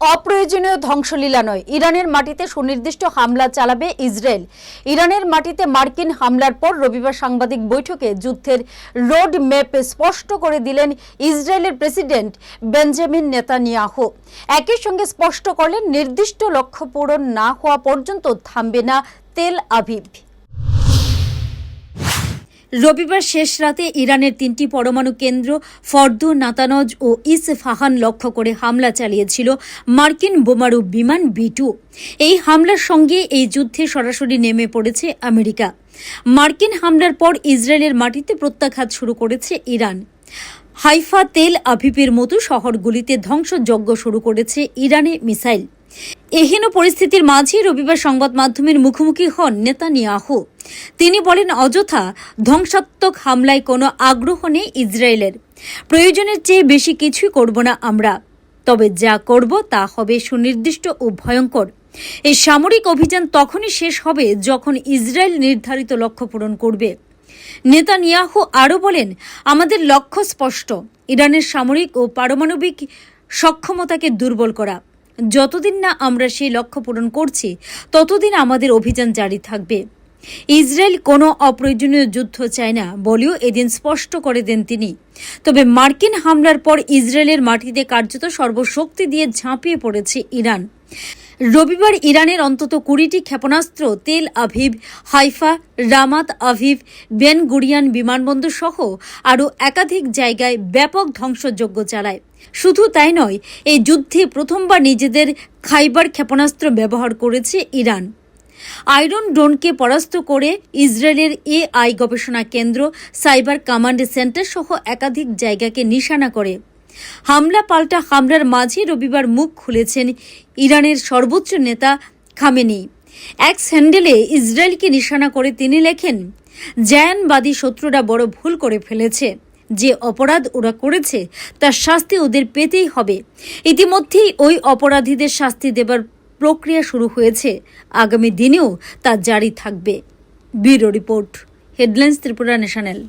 অপ্রয়োজনীয় ধ্বংসলীলা নয়। ইরানের মাটিতে সুনির্দিষ্ট হামলা চালাবে ইসরায়েল। ইরানের মাটিতে মার্কিন হামলার পর রবিবার সাংবাদিক বৈঠকে যুদ্ধের রোড ম্যাপ স্পষ্ট করে দিলেন ইসরায়েলের প্রেসিডেন্ট বেঞ্জামিন নেতানিয়াহু। একই সঙ্গে স্পষ্ট করলেন, নির্দিষ্ট লক্ষ্য পূরণ না হওয়া পর্যন্ত থামবে না তেল আভিভ রবিবার শেষ রাতে ইরানের তিনটি পরমাণু কেন্দ্র ফর্দু, নাতানজ ও ইসফাহান লক্ষ্য করে হামলা চালিয়েছিল মার্কিন বোমারু বিমান বি এই হামলার সঙ্গে এই যুদ্ধে সরাসরি নেমে পড়েছে আমেরিকা। মার্কিন হামলার পর ইসরায়েলের মাটিতে প্রত্যাঘাত শুরু করেছে ইরান। হাইফা তেল আভিপের মতো শহরগুলিতে ধ্বংসযজ্ঞ শুরু করেছে ইরানে মিসাইল। এহেন পরিস্থিতির মাঝে রবিবার সংবাদ মাধ্যমের মুখোমুখি হন নেতানিয়াহু। তিনি বলেন, অযথা ধ্বংসাত্মক হামলায় কোনো আগ্রহ নেই ইসরায়েলের। প্রয়োজনের চেয়ে বেশি কিছুই করব না আমরা। তবে যা করব তা হবে সুনির্দিষ্ট ও ভয়ঙ্কর। এই সামরিক অভিযান তখনই শেষ হবে যখন ইসরায়েল নির্ধারিত লক্ষ্য পূরণ করবে। নেতানিয়াহু আরও বলেন, আমাদের লক্ষ্য স্পষ্ট, ইরানের সামরিক ও পারমাণবিক সক্ষমতাকে দুর্বল করা। যতদিন না আমরা সেই লক্ষ্য পূরণ করছি, ততদিন আমাদের অভিযান জারি থাকবে। ইসরায়েল কোনো অপ্রয়োজনীয় যুদ্ধ চায় না বলেও এদিন স্পষ্ট করে দেন তিনি। তবে মার্কিন হামলার পর ইসরায়েলের মাটিতে কার্যত সর্বশক্তি দিয়ে ঝাঁপিয়ে পড়েছে ইরান। রবিবার ইরানের অন্তত কুড়িটি ক্ষেপণাস্ত্র, Tel Aviv Haifa, Ramat Aviv Ben Gurion বিমানবন্দর সহ আরও একাধিক জায়গায় ব্যাপক ধ্বংসযজ্ঞ চালায়। শুধু তাই নয়, এই যুদ্ধে প্রথমবার নিজেদের খাইবার ক্ষেপণাস্ত্র ব্যবহার করেছে ইরান। আয়রন ড্রোনকে পরাস্ত করে ইসরায়েলের এআই গবেষণা কেন্দ্র, সাইবার কমান্ড সেন্টার সহ একাধিক জায়গাকে নিশানা করে। হামলা পাল্টা হামলার মাঝে রবিবার মুখ খুলেছেন ইরানের সর্বোচ্চ নেতা খামেনি। এক স্যান্ডেলে ইসরায়েলকে নিশানা করে তিনি লেখেন, জায়ানবাদী শত্রুরা বড় ভুল করে ফেলেছে। যে অপরাধ ওরা করেছে, তার শাস্তি ওদের পেতেই হবে। ইতিমধ্যেই ওই অপরাধীদের শাস্তি দেবার প্রক্রিয়া শুরু হয়েছে। আগামী দিনেও তা জারি থাকবে। Bureau report, headlines Tripura national.